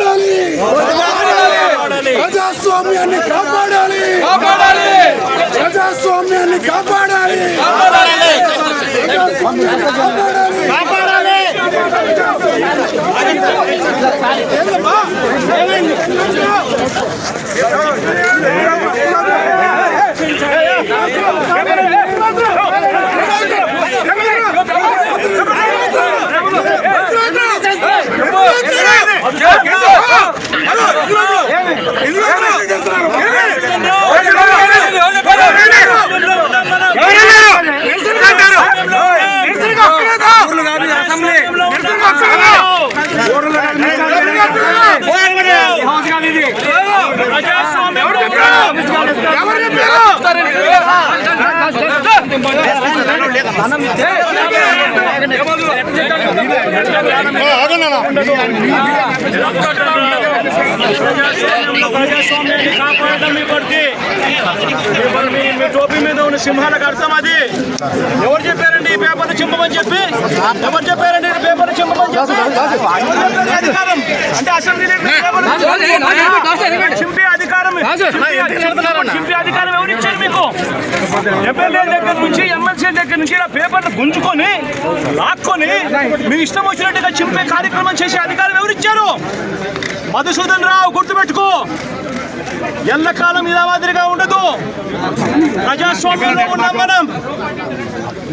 కాపాడాలి. ప్రజాస్వామ్యాన్ని కాపాడాలి. ప్రజాస్వామ్యాన్ని కాపాడాలి. కాపాడాలి. ప్రజాస్వామ్యాన్ని కాపాడటం మీ పడితే ఉన్న సింహాలకు అర్థం అది. ఎవరు చెప్పారండి ఈ పేపర్ చింపమని చెప్పి? ఎవరు చెప్పారండి ఈ పేపర్ చింపమని చెప్పి? అధికారం. అంటే అసెంబ్లీలో పేపర్ చింపే అధికారం. చింపే అధికారం ఎవరు ఇచ్చారు మీకు? ఎమ్మెల్యే దగ్గర నుంచి ఎమ్మెల్సీ దగ్గర నుంచి ఇలా పేపర్లు గుంజుకొని లాక్కొని మీ ఇష్టం వచ్చినట్టుగా చింపే కార్యక్రమం చేసే అధికారం ఎవరు ఇచ్చారు? మధుసూదన్ రావు గుర్తుపెట్టుకో. ఎల్లకాలం ఇలా మాదిరిగా ఉండదు. ప్రజాస్వామ్యంలో ఉన్నాం మనం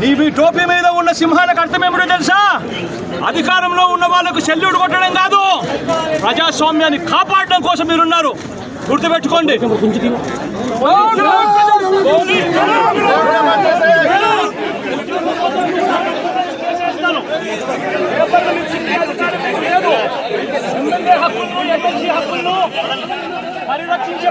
నీ మీ టోపీ మీద ఉన్న సింహాలకు అర్థం ఏమిటో తెలుసా? అధికారంలో ఉన్న వాళ్ళకు సెల్యూట్ కొట్టడం కాదు. ప్రజాస్వామ్యాన్ని కాపాడడం కోసం మీరున్నారు. గుర్తుపెట్టుకోండి ఎమ్మెల్యే హక్కులను ఎమ్మెల్సీ హక్కులను పరిరక్షించే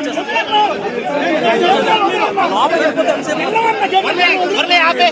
ఆపే.